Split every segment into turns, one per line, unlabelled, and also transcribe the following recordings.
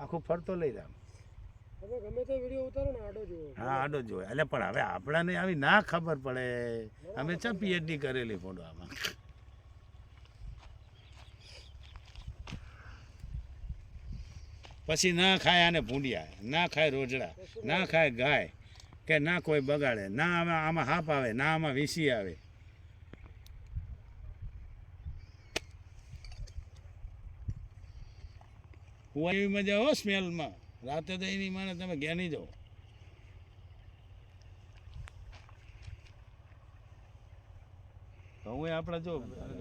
આખું ફરતો લઈ રહ્યા હા આડો જોવે એટલે પણ હવે આપણાને આવી ના ખબર પડે. અમે ચા પીએચડી કરેલી ફોટો આમાં? પછી ના ખાય આને ભૂંડિયા ના ખાય રોજડા ના. ખાય ગાય કે ના કોઈ બગાડે ના આમાં આમાં હાપ આવે ના આમાં વીસી આવે. કુવા એવી મજા હો સ્મેલમાં. રાતે તો એની માને તમે જ્ઞાની જાઓ. હવે આપણે જો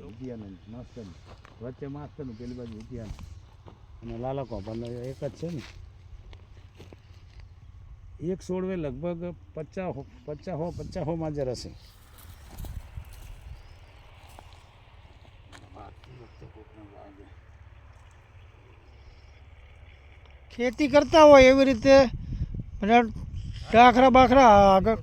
ઉદ્યાન મસ્ત વચ્ચે માસ્તરનું પેલી બાજુ ઉદ્યાન અને લાલકો પણ એક જ છે ને. એક સોળવે લગભગ પચાસ પચાસો પચાસોમાં જ હો
ખેતી કરતા હોય એવી રીતે અને ડાખરા બાખરા આગળ.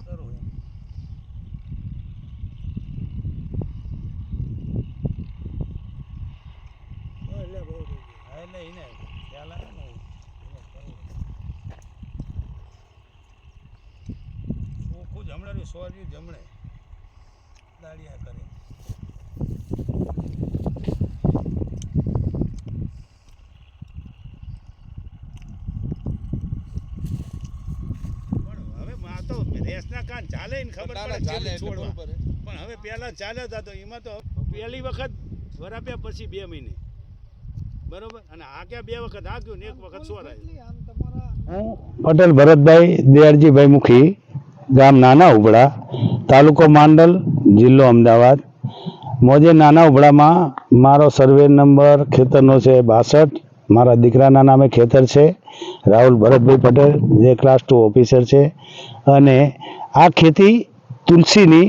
જમણે સોર્યું જમણે દાળિયા કરે પણ હવે માં તો રેસના કાન ચાલે ને ખબર પડે ચાલે છોડવા. પણ હવે પહેલા ચાલે હતા તો એમાં તો પહેલી વખત વરાપ્યા પછી બે મહિને. બરોબર? અને આ ક્યાં બે વખત? હાક્યું ને એક વખત સોરાયું
હું પટેલ ભરતભાઈ દિયારજીભાઈ મુખી ગામ નાના ઉબડા તાલુકો માંડલ જિલ્લો અમદાવાદ. મોજે નાના ઉબડામાં મારો સર્વે નંબર ખેતરનો છે બાસઠ મારા દીકરાના નામે ખેતર છે. રાહુલ ભરતભાઈ પટેલ, જે ક્લાસ ટુ ઓફિસર છે. અને આ ખેતી તુલસીની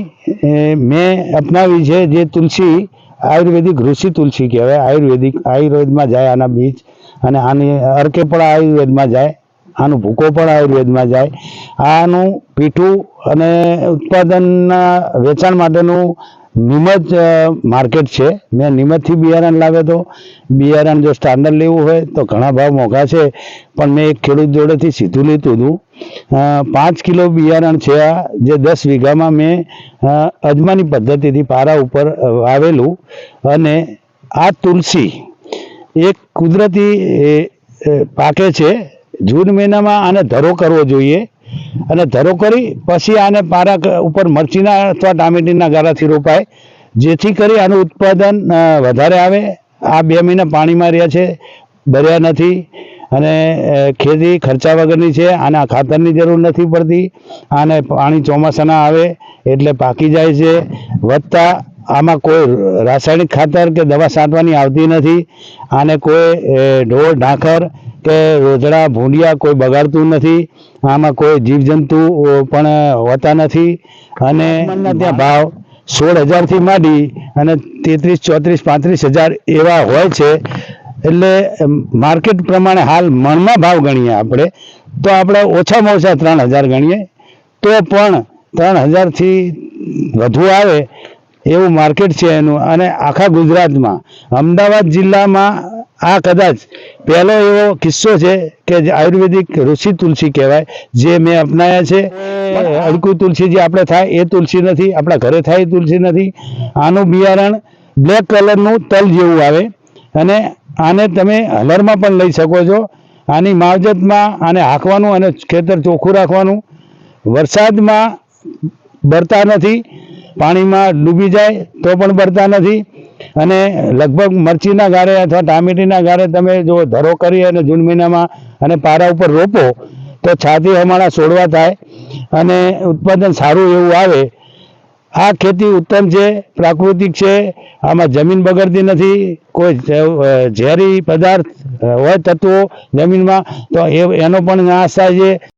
મેં અપનાવી છે, જે તુલસી આયુર્વેદિક ઋષિ તુલસી કહેવાય, આયુર્વેદિક, આયુર્વેદમાં જાય આના બીજ, અને આની અર્કે પણ આયુર્વેદમાં જાય, આનું ભૂકો પણ આયુર્વેદમાં જાય. આનું પીઠું અને ઉત્પાદનના વેચાણ માટેનું નિમજ માર્કેટ છે. મેં નિમજથી બિયારણ લાવ્યો હતો. બિયારણ જો સ્ટાન્ડર્ડ લેવું હોય તો ઘણા ભાવ મોંઘા છે. પણ મેં એક ખેડૂત જોડેથી સીધું લીધું હતું. પાંચ કિલો બિયારણ છે આ, જે દસ વીઘામાં મેં અજમાની પદ્ધતિથી પારા ઉપર વાવેલું અને આ તુલસી એક કુદરતી પાકે છે. જૂન મહિનામાં આને ધરો કરવો જોઈએ. અને ધરો કરી પછી આને પારા ઉપર મરચીના અથવા ટામેટીના ગારાથી રોપાય, જેથી કરી આનું ઉત્પાદન વધારે આવે. આ બે મહિના પાણીમાં રહ્યા છે ભર્યા નથી અને ખેતી ખર્ચા વગરની છે, આના ખાતરની જરૂર નથી પડતી. આને પાણી ચોમાસાના આવે એટલે પાકી જાય છે. વધતા આમાં કોઈ રાસાયણિક ખાતર કે દવા છાંટવાની આવતી નથી. આને કોઈ ઢોળ ઢાંખર કે રોજડા ભૂંડિયા કોઈ બગાડતું નથી આમાં કોઈ જીવજંતુ પણ હોતા નથી અને ત્યાં ભાવ સોળ હજારથી માંડી અને તેત્રીસ ચોત્રીસ પાંત્રીસ હજાર એવા હોય છે. એટલે માર્કેટ પ્રમાણે હાલ મણમાં ભાવ ગણીએ આપણે તો આપણે ઓછામાં ઓછા ત્રણ હજાર ગણીએ. તો પણ ત્રણ હજારથી વધુ આવે એવું માર્કેટ છે એનું. અને આખા ગુજરાતમાં અમદાવાદ જિલ્લામાં આ કદાચ પહેલો એવો કિસ્સો છે કે જે આયુર્વેદિક ઋષિ તુલસી કહેવાય જે મેં અપનાયા છે. અડકુ તુલસી જે આપણે થાય એ તુલસી નથી આપણા ઘરે થાય એ તુલસી નથી. આનું બિયારણ બ્લેક કલરનું તલ જેવું આવે. અને આને તમે હલરમાં પણ લઈ શકો છો. આની માવજતમાં આને હાંકવાનું અને ખેતર ચોખ્ખું રાખવાનું. વરસાદમાં બળતા નથી. પાણીમાં ડૂબી જાય તો પણ બળતા નથી. અને લગભગ મરચીના ગારે અથવા ટામેટીના ગારે તમે જો ધરો કરી અને જૂન મહિનામાં અને પારા ઉપર રોપો, તો છાતી હમણાં છોડવા થાય અને ઉત્પાદન સારું એવું આવે. આ ખેતી ઉત્તમ છે, પ્રાકૃતિક છે, આમાં જમીન બગડતી નથી. કોઈ ઝેરી પદાર્થ હોય તત્વો જમીનમાં, તો એ, એનો પણ નાશ થાય છે.